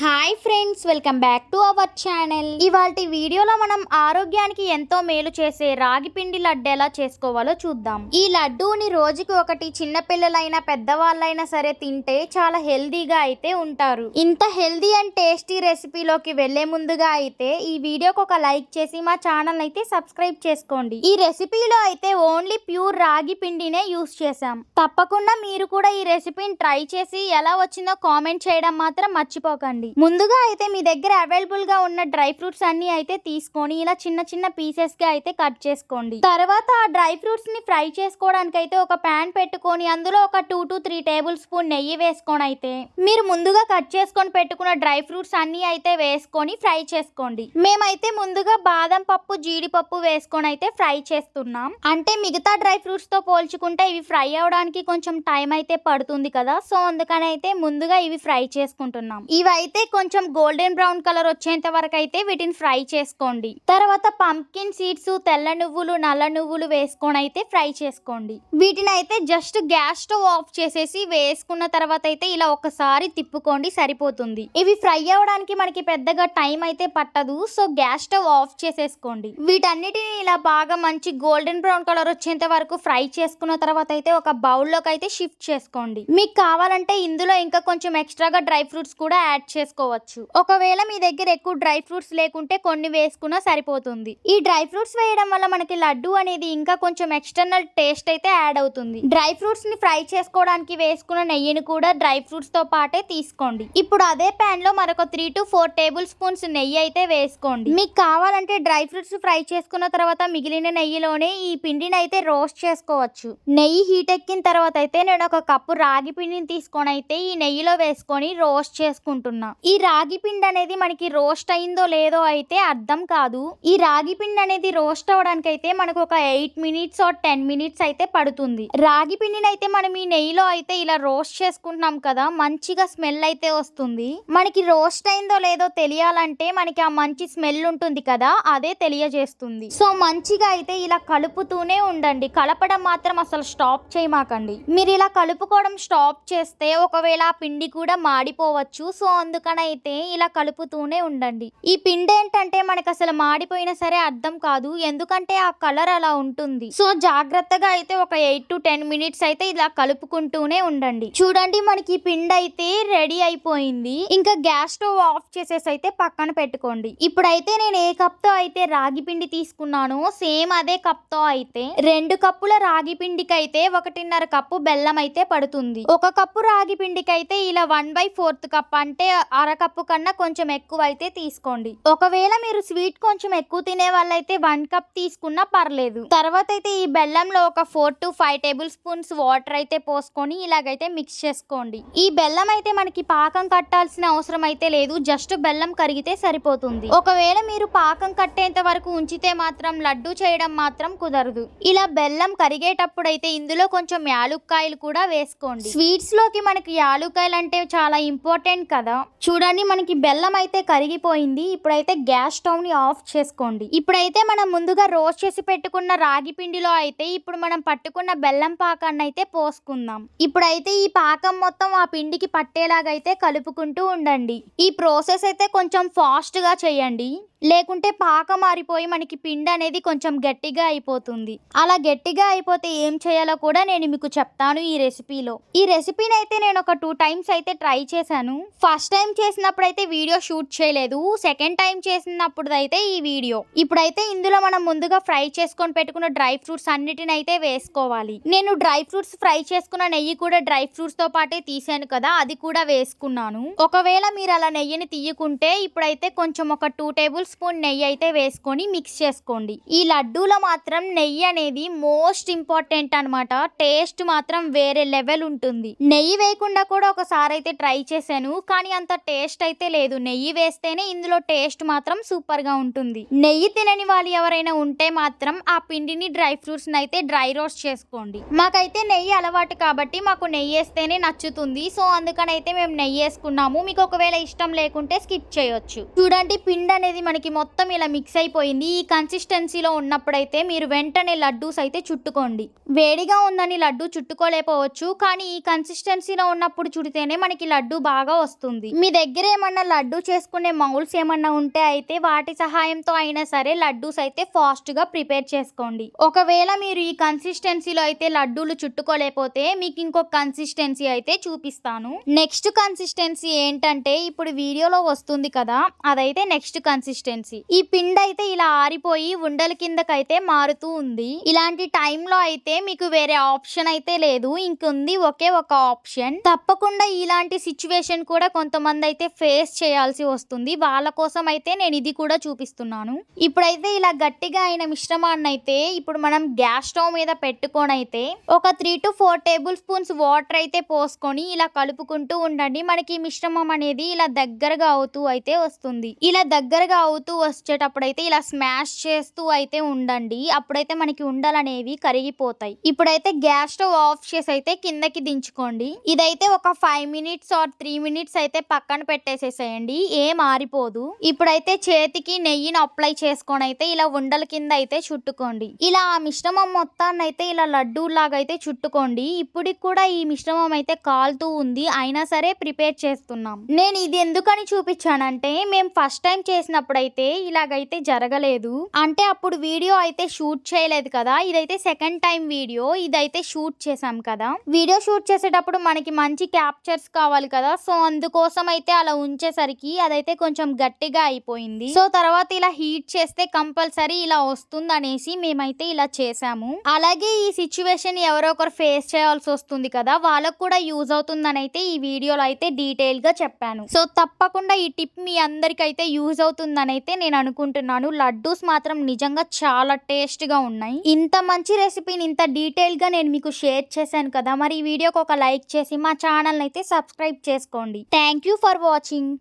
Hi friends welcome back to our channel. ఇవాళ వీడియోలో మనం ఆరోగ్యానికి ఎంతో మేలు చేసే రాగి పిండి లడ్డు ఎలా చేసుకోవాలో చూద్దాం. ఈ లడ్డూని రోజుకి ఒకటి చిన్నపిల్లలైనా పెద్దవాళ్ళైనా సరే తింటే చాలా హెల్దీగా అయితే ఉంటారు. ఇంత హెల్దీ అండ్ టేస్టీ రెసిపీలోకి వెళ్ళే ముందుగా అయితే ఈ వీడియోకి ఒక లైక్ చేసి మా ఛానల్ అయితే సబ్స్క్రైబ్ చేసుకోండి. ఈ రెసిపీలో అయితే ఓన్లీ ప్యూర్ రాగి పిండినే యూస్ చేసాం తప్పకుండా మీరు కూడా ఈ రెసిపీని ట్రై చేసి ఎలా వచ్చిందో కామెంట్ చేయడం మాత్రం మర్చిపోకండి. ముందుగా అయితే మీ దగ్గర అవైలబుల్గా ఉన్న డ్రై ఫ్రూట్స్ అన్ని అయితే తీసుకొని ఇలా చిన్న చిన్న పీసెస్గా అయితే కట్ చేసుకోండి. తర్వాత ఆ డ్రై ఫ్రూట్స్ని ఫ్రై చేసుకోవడానికి అయితే ఒక ప్యాన్ పెట్టుకొని అందులో ఒక two to three tablespoon నెయ్యి వేసుకొని అయితే మీరు ముందుగా కట్ చేసుకొని పెట్టుకున్న డ్రై ఫ్రూట్స్ అన్ని అయితే వేసుకొని ఫ్రై చేసుకోండి. మేమైతే ముందుగా బాదం పప్పు జీడిపప్పు వేసుకొని అయితే ఫ్రై చేస్తున్నాం. అంటే మిగతా డ్రై ఫ్రూట్స్తో పోల్చుకుంటే ఇవి ఫ్రై అవడానికి కొంచెం టైం అయితే పడుతుంది కదా. సో అందుకని అయితే ముందుగా ఇవి ఫ్రై చేసుకుంటున్నాం. ఇవైతే కొంచెం గోల్డెన్ బ్రౌన్ కలర్ వచ్చేంత వరకు అయితే వీటిని ఫ్రై చేసుకోండి. తర్వాత పంకిన్ సీడ్స్ తెల్ల నువ్వులు నల్ల నువ్వులు వేసుకొని అయితే ఫ్రై చేసుకోండి. వీటిని అయితే జస్ట్ గ్యాస్ స్టవ్ ఆఫ్ చేసేసి వేసుకున్న తర్వాత అయితే ఇలా ఒకసారి తిప్పుకోండి సరిపోతుంది. ఇవి ఫ్రై అవ్వడానికి మనకి పెద్దగా టైం అయితే పట్టదు సో గ్యాస్ స్టవ్ ఆఫ్ చేసేసుకోండి. వీటన్నిటిని ఇలా బాగా మంచి గోల్డెన్ బ్రౌన్ కలర్ వచ్చేంత వరకు ఫ్రై చేసుకున్న తర్వాత అయితే ఒక బౌల్లోకి అయితే షిఫ్ట్ చేసుకోండి. మీకు కావాలంటే ఇందులో ఇంకా కొంచెం ఎక్స్ట్రాగా డ్రై ఫ్రూట్స్ కూడా యాడ్ చేసుకోవచ్చు ఒకవేళ మీ దగ్గర ఎక్కువ డ్రై ఫ్రూట్స్ లేకుంటే కొన్ని వేసుకున్నా సరిపోతుంది. ఈ డ్రై ఫ్రూట్స్ వేయడం వల్ల మనకి లడ్డు అనేది ఇంకా కొంచెం ఎక్స్టర్నల్ టేస్ట్ అయితే యాడ్ అవుతుంది. డ్రై ఫ్రూట్స్ని ఫ్రై చేసుకోవడానికి వేసుకున్న నెయ్యిని కూడా డ్రై ఫ్రూట్స్తో పాటే తీసుకోండి. ఇప్పుడు అదే ప్యాన్లో మరొక three to four tablespoons నెయ్యి అయితే వేసుకోండి. మీకు కావాలంటే డ్రై ఫ్రూట్స్ ఫ్రై చేసుకున్న తర్వాత మిగిలిన నెయ్యిలోనే ఈ పిండిని అయితే రోస్ట్ చేసుకోవచ్చు. నెయ్యి హీట్ ఎక్కిన తర్వాత అయితే నేను ఒక కప్పు రాగి పిండిని తీసుకొని అయితే ఈ నెయ్యిలో వేసుకొని రోస్ట్ చేసుకుంటున్నా. ఈ రాగి పిండి అనేది మనకి రోస్ట్ అయిందో లేదో అయితే అర్థం కాదు. ఈ రాగి పిండి అనేది రోస్ట్ అవడానికి అయితే మనకు ఒక eight minutes or ten minutes అయితే పడుతుంది. రాగి పిండిని అయితే మనం ఈ నెయ్యిలో అయితే ఇలా రోస్ట్ చేసుకుంటున్నాం కదా మంచిగా స్మెల్ అయితే వస్తుంది. మనకి రోస్ట్ అయిందో లేదో తెలియాలంటే మనకి ఆ మంచి స్మెల్ ఉంటుంది కదా అదే తెలియజేస్తుంది. సో మంచిగా అయితే ఇలా కలుపుతూనే ఉండండి. కలపడం మాత్రం అసలు స్టాప్ చేయమాకండి. మీరు ఇలా కలుపుకోవడం స్టాప్ చేస్తే ఒకవేళ ఆ పిండి కూడా మాడిపోవచ్చు. సో అందు అయితే ఇలా కలుపుతూనే ఉండండి. ఈ పిండి ఏంటంటే మనకి అసలు మాడిపోయినా సరే అర్థం కాదు. ఎందుకంటే ఆ కలర్ అలా ఉంటుంది. సో జాగ్రత్తగా అయితే ఒక ఎయిట్ టు టెన్ మినిట్స్ అయితే ఇలా కలుపుకుంటూనే ఉండండి. చూడండి మనకి ఈ పిండి అయితే రెడీ అయిపోయింది. ఇంకా గ్యాస్ స్టవ్ ఆఫ్ చేసేసి అయితే పక్కన పెట్టుకోండి. ఇప్పుడైతే నేను ఏ కప్తో అయితే రాగి పిండి తీసుకున్నానో సేమ్ అదే కప్తో అయితే రెండు కప్పుల రాగి పిండికి అయితే ఒకటిన్నర కప్పు బెల్లం అయితే పడుతుంది. ఒక కప్పు రాగి పిండికి అయితే ఇలా వన్ బై ఫోర్త్ కప్ అంటే అర కప్పు కన్నా కొంచెం ఎక్కువ అయితే తీసుకోండి. ఒకవేళ మీరు స్వీట్ కొంచెం ఎక్కువ తినే వాళ్ళైతే వన్ కప్ తీసుకున్నా పర్లేదు. తర్వాత అయితే ఈ బెల్లంలో ఒక four to five tablespoons water అయితే పోసుకొని ఇలాగైతే మిక్స్ చేసుకోండి. ఈ బెల్లం అయితే మనకి పాకం కట్టాల్సిన అవసరం అయితే లేదు. జస్ట్ బెల్లం కరిగితే సరిపోతుంది. ఒకవేళ మీరు పాకం కట్టేంత వరకు ఉంచితే మాత్రం లడ్డు చేయడం మాత్రం కుదరదు. ఇలా బెల్లం కరిగేటప్పుడు అయితే ఇందులో కొంచెం యాలుక్కాయలు కూడా వేసుకోండి. స్వీట్స్లోకి మనకి యాలుక్కాయలు అంటే చాలా ఇంపార్టెంట్ కదా. చూడండి మనకి బెల్లం అయితే కరిగిపోయింది. ఇప్పుడైతే గ్యాస్ స్టవ్ని ఆఫ్ చేసుకోండి. ఇప్పుడైతే మనం ముందుగా రోస్ట్ చేసి పెట్టుకున్న రాగి పిండిలో అయితే ఇప్పుడు మనం పట్టుకున్న బెల్లం పాకాన్ని అయితే పోసుకుందాం. ఇప్పుడైతే ఈ పాకం మొత్తం ఆ పిండికి పట్టేలాగైతే కలుపుకుంటూ ఉండండి. ఈ ప్రాసెస్ అయితే కొంచెం ఫాస్ట్గా చేయండి. లేకుంటే పాక మారిపోయి మనకి పిండి అనేది కొంచెం గట్టిగా అయిపోతుంది. అలా గట్టిగా అయిపోతే ఏం చేయాలో కూడా నేను మీకు చెప్తాను ఈ రెసిపీలో. ఈ రెసిపీని అయితే నేను ఒక టూ టైమ్స్ అయితే ట్రై చేశాను. ఫస్ట్ టైం చేసినప్పుడు అయితే వీడియో షూట్ చేయలేదు. సెకండ్ టైం చేసినప్పుడు అయితే ఈ వీడియో. ఇప్పుడైతే ఇందులో మనం ముందుగా ఫ్రై చేసుకొని పెట్టుకున్న డ్రై ఫ్రూట్స్ అన్నిటిని అయితే వేసుకోవాలి. నేను డ్రై ఫ్రూట్స్ ఫ్రై చేసుకున్న నెయ్యి కూడా డ్రై ఫ్రూట్స్తో పాటే తీసాను కదా అది కూడా వేసుకున్నాను. ఒకవేళ మీరు అలా నెయ్యిని తీయకుంటే ఇప్పుడైతే కొంచెం ఒక టూ టేబుల్ స్పూన్ నెయ్యి అయితే వేసుకొని మిక్స్ చేసుకోండి. ఈ లడ్డూలో మాత్రం నెయ్యి అనేది మోస్ట్ ఇంపార్టెంట్ అనమాట టేస్ట్ మాత్రం వేరే లెవెల్ ఉంటుంది. నెయ్యి వేయకుండా కూడా ఒకసారి అయితే ట్రై చేశాను కానీ అంత టేస్ట్ అయితే లేదు. నెయ్యి వేస్తేనే ఇందులో టేస్ట్ మాత్రం సూపర్గా ఉంటుంది. నెయ్యి తినని వాళ్ళు ఎవరైనా ఉంటే మాత్రం ఆ పిండిని డ్రై ఫ్రూట్స్ అయితే డ్రై రోస్ట్ చేసుకోండి. మాకైతే నెయ్యి అలవాటు కాబట్టి మాకు నెయ్యి వేస్తేనే నచ్చుతుంది. సో అందుకని అయితే మేము నెయ్యి వేసుకున్నాము. మీకు ఒకవేళ ఇష్టం లేకుంటే స్కిప్ చేయొచ్చు. చూడండి పిండి అనేది మనకి మనకి మొత్తం ఇలా మిక్స్ అయిపోయింది. ఈ కన్సిస్టెన్సీలో ఉన్నప్పుడైతే మీరు వెంటనే లడ్డూస్ అయితే చుట్టుకోండి. వేడిగా ఉందని లడ్డు చుట్టుకోలేకపోవచ్చు కానీ ఈ కన్సిస్టెన్సీలో ఉన్నప్పుడు చుడితేనే మనకి లడ్డు బాగా వస్తుంది. మీ దగ్గర ఏమన్నా లడ్డు చేసుకునే మౌల్స్ ఏమన్నా ఉంటే అయితే వాటి సహాయంతో అయినా సరే లడ్డూస్ అయితే ఫాస్ట్గా ప్రిపేర్ చేసుకోండి. ఒకవేళ మీరు ఈ కన్సిస్టెన్సీలో అయితే లడ్డూలు చుట్టుకోలేకపోతే మీకు ఇంకొక కన్సిస్టెన్సీ అయితే చూపిస్తాను. నెక్స్ట్ కన్సిస్టెన్సీ ఏంటంటే ఇప్పుడు వీడియోలో వస్తుంది కదా అదైతే నెక్స్ట్ కన్సిస్టెన్సీ ఈ పిండి అయితే ఇలా ఆరిపోయి ఉండల కిందకైతే మారుతూ ఉంది. ఇలాంటి టైంలో అయితే మీకు వేరే ఆప్షన్ అయితే లేదు. ఇంకుంది ఒకే ఒక ఆప్షన్ తప్పకుండా ఇలాంటి సిచ్యువేషన్ కూడా కొంతమంది అయితే ఫేస్ చేయాల్సి వస్తుంది. వాళ్ళ కోసం అయితే నేను ఇది కూడా చూపిస్తున్నాను. ఇప్పుడైతే ఇలా గట్టిగా అయిన మిశ్రమాన్ని అయితే ఇప్పుడు మనం గ్యాస్ స్టవ్ మీద పెట్టుకొని అయితే ఒక three to four tablespoons water అయితే పోసుకొని ఇలా కలుపుకుంటూ ఉండండి. మనకి ఈ మిశ్రమం అనేది ఇలా దగ్గరగా అవుతూ అయితే వస్తుంది. ఇలా దగ్గరగా అవుతూ వచ్చేటప్పుడు అయితే ఇలా స్మాష్ చేస్తూ అయితే ఉండండి. అప్పుడైతే మనకి ఉండలనేవి కరిగిపోతాయి. ఇప్పుడైతే గ్యాస్ స్టవ్ ఆఫ్ చేసి అయితే కిందకి దించుకోండి. ఇదైతే ఒక five minutes or three minutes అయితే పక్కన పెట్టేసేసేయండి. ఏం ఆరిపోదు ఇప్పుడైతే చేతికి నెయ్యిని అప్లై చేసుకొని అయితే ఇలా ఉండల కింద అయితే చుట్టుకోండి. ఇలా ఆ మిశ్రమం మొత్తాన్ని అయితే ఇలా లడ్డూ లాగా అయితే చుట్టుకోండి. ఇప్పటికి కూడా ఈ మిశ్రమం అయితే కాలుతూ ఉంది. అయినా సరే ప్రిపేర్ చేస్తున్నాం. నేను ఇది ఎందుకని చూపించానంటే మేము ఫస్ట్ టైం చేసినప్పుడు అయితే ఇలాగైతే జరగలేదు. అంటే అప్పుడు వీడియో అయితే షూట్ చేయలేదు కదా. ఇదైతే సెకండ్ టైం వీడియో. ఇదైతే షూట్ చేసాం కదా. వీడియో షూట్ చేసేటప్పుడు మనకి మంచి క్యాప్చర్స్ కావాలి కదా. సో అందుకోసం అయితే అలా ఉంచేసరికి అదైతే కొంచెం గట్టిగా అయిపోయింది. సో తర్వాత ఇలా హీట్ చేస్తే కంపల్సరీ ఇలా వస్తుంది అనేసి మేమైతే ఇలా చేసాము అలాగే ఈ సిచ్యువేషన్ ఎవరో ఒకరు ఫేస్ చేయాల్సి వస్తుంది కదా. వాళ్ళకు కూడా యూజ్ అవుతుందని అయితే ఈ వీడియోలో అయితే డీటెయిల్గా చెప్పాను. సో తప్పకుండా ఈ టిప్ మీ అందరికైతే యూజ్ అవుతుందని అయితే నేను అనుకుంటున్నాను లడ్డూస్ మాత్రం నిజంగా చాలా టేస్ట్గా ఉన్నాయి. ఇంత మంచి రెసిపీని ఇంత డీటెయిల్గా నేను మీకు షేర్ చేశాను కదా మరి ఈ వీడియోకి ఒక లైక్ చేసి మా ఛానల్ అయితే సబ్స్క్రైబ్ చేసుకోండి. Thank you for watching.